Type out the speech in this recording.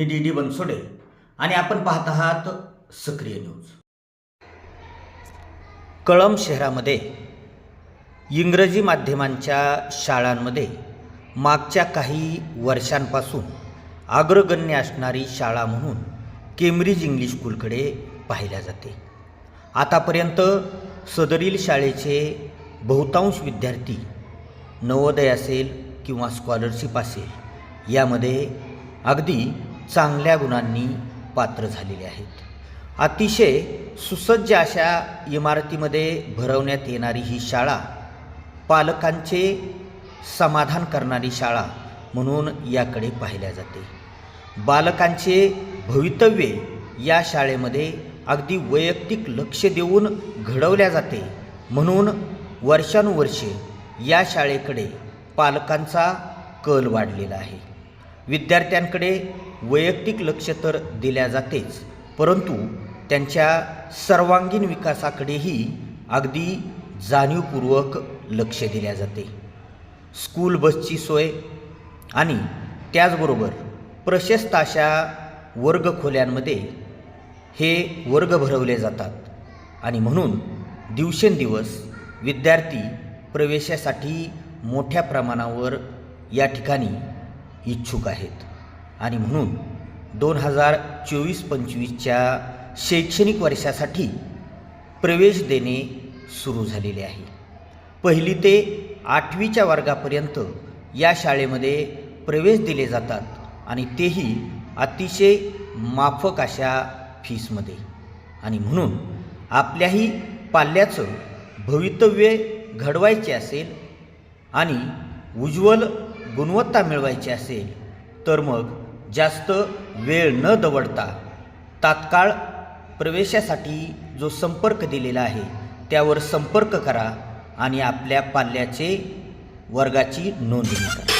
मी D D Bansode आणि आपण पाहत आहात सक्रिय न्यूज. कळम शहरामध्ये इंग्रजी माध्यमांच्या शाळांमध्ये मागच्या काही वर्षांपासून अग्रगण्य असणारी शाळा म्हणून केम्ब्रिज इंग्लिश स्कूलकडे पाहिल्या जाते. आतापर्यंत सदरील शाळेचे बहुतांश विद्यार्थी नवोदय असेल किंवा स्कॉलरशिप असेल यामध्ये अगदी चांगल्या गुणांनी पात्र झालेले आहेत. अतिशय सुसज्ज अशा इमारतीमध्ये भरवण्यात येणारी ही शाळा पालकांचे समाधान करणारी शाळा म्हणून याकडे पाहिल्या जाते. बालकांचे भवितव्य या शाळेमध्ये अगदी वैयक्तिक लक्ष देऊन घडवल्या जाते म्हणून वर्षानुवर्षे या शाळेकडे पालकांचा कल वाढलेला आहे. विद्यार्थ्यांकडे वैयक्तिक लक्ष तर दिल्या जातेच परंतु त्यांच्या सर्वांगीण विकासाकडेही अगदी जाणीवपूर्वक लक्ष दिल्या जाते. स्कूल बसची सोय आणि त्याचबरोबर प्रशस्त अशा वर्गखोल्यांमध्ये हे वर्ग भरवले जातात आणि म्हणून दिवसेंदिवस विद्यार्थी प्रवेशासाठी मोठ्या प्रमाणावर या ठिकाणी इच्छुक आहेत. आणि म्हणून दोन हजार चोवीस पंचवीसच्या शैक्षणिक वर्षासाठी प्रवेश देणे सुरू झालेले आहे. पहिली ते आठवीच्या वर्गापर्यंत या शाळेमध्ये प्रवेश दिले जातात आणि तेही अतिशय माफक अशा फीसमध्ये. आणि म्हणून आपल्याही पाल्याचं भवितव्य घडवायचे असेल आणि उज्ज्वल गुणवत्ता मिळवायची असेल तर मग जास्त वेळ न दवडता तात्काळ प्रवेशासाठी जो संपर्क दिलेला आहे त्यावर संपर्क करा आणि आपल्या पाल्याचे वर्गाची नोंदणी करा.